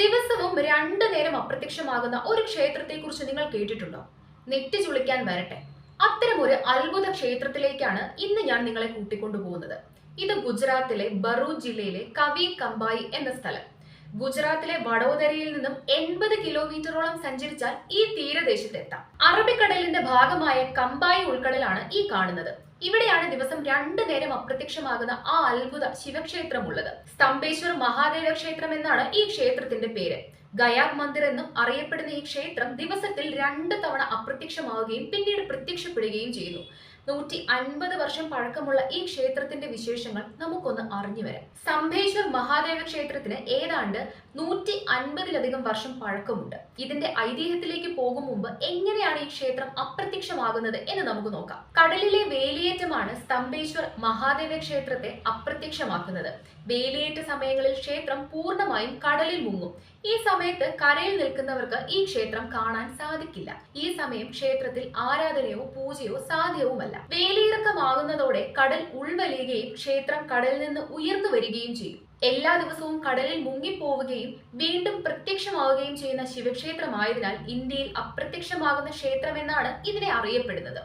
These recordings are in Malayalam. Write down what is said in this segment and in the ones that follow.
ദിവസവും രണ്ടു നേരം അപ്രത്യക്ഷമാകുന്ന ഒരു ക്ഷേത്രത്തെക്കുറിച്ച് നിങ്ങൾ കേട്ടിട്ടുണ്ടോ? നെറ്റി ചുളിക്കാൻ വരട്ടെ. അത്തരം ഒരു അത്ഭുത ക്ഷേത്രത്തിലേക്കാണ് ഇന്ന് ഞാൻ നിങ്ങളെ കൂട്ടിക്കൊണ്ടുപോകുന്നത് ഇത് ഗുജറാത്തിലെ ബറൂ ജില്ലയിലെ കവി കമ്പായി എന്ന സ്ഥലം. ഗുജറാത്തിലെ വഡോദരയിൽ നിന്നും എൺപത് കിലോമീറ്ററോളം സഞ്ചരിച്ചാൽ ഈ തീരദേശത്തെത്താം. അറബിക്കടലിന്റെ ഭാഗമായ കമ്പായി ഉൾക്കടലാണ് ഈ കാണുന്നത്. ഇവിടെയാണ് ദിവസം രണ്ടു നേരം അപ്രത്യക്ഷമാകുന്ന ആ അത്ഭുത ശിവക്ഷേത്രം ഉള്ളത് സ്തംഭേശ്വർ മഹാദേവ ക്ഷേത്രം എന്നാണ് ഈ ക്ഷേത്രത്തിന്റെ പേര്. ഗയാബ് മന്ദിർ എന്നും അറിയപ്പെടുന്ന ഈ ക്ഷേത്രം ദിവസത്തിൽ രണ്ട് തവണ അപ്രത്യക്ഷമാവുകയും പിന്നീട് പ്രത്യക്ഷപ്പെടുകയും ചെയ്യുന്നു. നൂറ്റി അൻപത് വർഷം പഴക്കമുള്ള ഈ ക്ഷേത്രത്തിന്റെ വിശേഷങ്ങൾ നമുക്കൊന്ന് അറിഞ്ഞു വരാം. സംഭേശ്വർ മഹാദേവ ക്ഷേത്രത്തിന് ഏതാണ്ട് നൂറ്റി അൻപതിലധികം വർഷം പഴക്കമുണ്ട്. ഇതിന്റെ ഐതിഹ്യത്തിലേക്ക് പോകും മുമ്പ് എങ്ങനെയാണ് ഈ ക്ഷേത്രം അപ്രത്യക്ഷമാകുന്നത് എന്ന് നമുക്ക് നോക്കാം. കടലിലെ വേലിയേറ്റമാണ് സ്തംഭേശ്വർ മഹാദേവ ക്ഷേത്രത്തെ അപ്രത്യക്ഷമാക്കുന്നത്. വേലിയേറ്റ സമയങ്ങളിൽ ക്ഷേത്രം പൂർണമായും കടലിൽ മുങ്ങും. ഈ സമയത്ത് കരയിൽ നിൽക്കുന്നവർക്ക് ഈ ക്ഷേത്രം കാണാൻ സാധിക്കില്ല. ഈ സമയം ക്ഷേത്രത്തിൽ ആരാധനയോ പൂജയോ സാധ്യവുമല്ല. വേലിയിറക്കമാകുന്നതോടെ കടൽ ഉൾവലിയുകയും ക്ഷേത്രം കടലിൽ നിന്ന് ഉയർന്നു വരികയും ചെയ്യും. എല്ലാ ദിവസവും കടലിൽ മുങ്ങിപ്പോവുകയും വീണ്ടും പ്രത്യക്ഷമാവുകയും ചെയ്യുന്ന ശിവക്ഷേത്രമായതിനാൽ ഇന്ത്യയിൽ അപ്രത്യക്ഷമാകുന്ന ക്ഷേത്രം എന്നാണ് ഇതിനെ അറിയപ്പെടുന്നത്.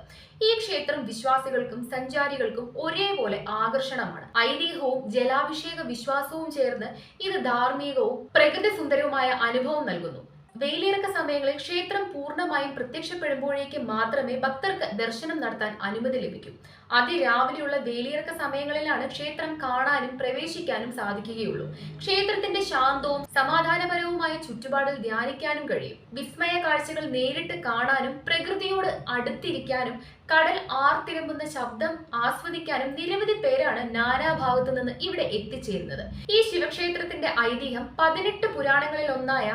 ഈ ക്ഷേത്രം വിശ്വാസികൾക്കും സഞ്ചാരികൾക്കും ഒരേപോലെ ആകർഷണമാണ്. ഐതിഹ്യവും ജലാഭിഷേക വിശ്വാസവും ചേർന്ന് ഇത് ധാർമ്മികവും പ്രകൃതി സുന്ദരവുമായ അനുഭവം നൽകുന്നു. വെയിലിറക്ക സമയങ്ങളിൽ ക്ഷേത്രം പൂർണമായും പ്രത്യക്ഷപ്പെടുമ്പോഴേക്ക് മാത്രമേ ഭക്തർക്ക് ദർശനം നടത്താൻ അനുമതി ലഭിക്കൂ. അതിരാവിലെയുള്ള വേലിയിറക്ക സമയങ്ങളിലാണ് ക്ഷേത്രം കാണാനും പ്രവേശിക്കാനും സാധിക്കുകയുള്ളൂ. ക്ഷേത്രത്തിന്റെ ശാന്തവും സമാധാനപരവുമായ ചുറ്റുപാടിൽ ധ്യാനിക്കാനും കഴിയും. വിസ്മയ കാഴ്ചകൾ നേരിട്ട് കാണാനും പ്രകൃതിയോട് അടുത്തിരിക്കാനും കടൽ ആർത്തിരമ്പുന്ന ശബ്ദം ആസ്വദിക്കാനും നിരവധി പേരാണ് നാനാഭാഗത്തു നിന്ന് ഇവിടെ എത്തിച്ചേരുന്നത്. ഈ ശിവക്ഷേത്രത്തിന്റെ ഐതിഹ്യം പതിനെട്ട് പുരാണങ്ങളിൽ ഒന്നായ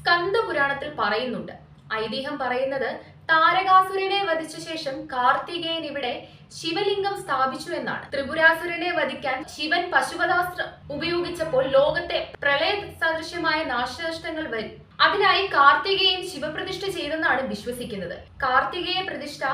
സ്കന്ദ പുരാണത്തിൽ പറയുന്നുണ്ട്. ഐതിഹ്യം പറയുന്നത് താരകാസുരനെ വധിച്ച ശേഷം കാർത്തികേയൻ ഇവിടെ ശിവലിംഗം സ്ഥാപിച്ചു എന്നാണ്. ത്രിപുരാസുരനെ വധിക്കാൻ ശിവൻ പശുപതാസ്ത്രം ഉപയോഗിച്ചപ്പോൾ ലോകത്തെ പ്രളയ സദൃശ്യമായ നാശനഷ്ടങ്ങൾ വരും. അതിനായി കാർത്തികേയൻ ശിവപ്രതിഷ്ഠ ചെയ്തെന്നാണ് വിശ്വസിക്കുന്നത്. കാർത്തികേയ പ്രതിഷ്ഠ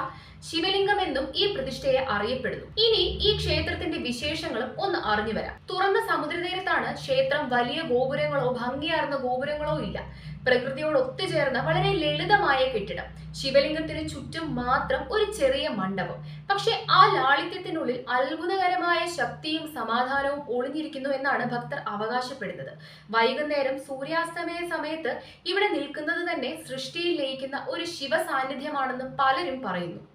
ശിവലിംഗം എന്നും ഈ പ്രതിഷ്ഠയെ അറിയപ്പെടുന്നു. ഇനി ഈ ക്ഷേത്രത്തിന്റെ വിശേഷങ്ങളും ഒന്ന് അറിഞ്ഞു വരാം. തുറന്ന സമുദ്രതീരത്താണ് ക്ഷേത്രം വലിയ ഗോപുരങ്ങളോ ഭംഗിയാർന്ന ഗോപുരങ്ങളോ ഇല്ല. പ്രകൃതിയോട് ഒത്തുചേർന്ന വളരെ ലളിതമായ കെട്ടിടം. ശിവലിംഗത്തിന് ചുറ്റും മാത്രം ഒരു ചെറിയ മണ്ഡപം. പക്ഷെ ആ ലാളിത്യത്തിനുള്ളിൽ അത്ഭുതകരമായ ശക്തിയും സമാധാനവും ഒളിഞ്ഞിരിക്കുന്നു എന്നാണ് ഭക്തർ അവകാശപ്പെടുന്നത്. വൈകുന്നേരം സൂര്യാസ്തമയ സമയത്ത് ഇവിടെ നിൽക്കുന്നത് തന്നെ സൃഷ്ടിയിൽ ലയിക്കുന്ന ഒരു ശിവ സാന്നിധ്യമാണെന്ന് പലരും പറയുന്നു.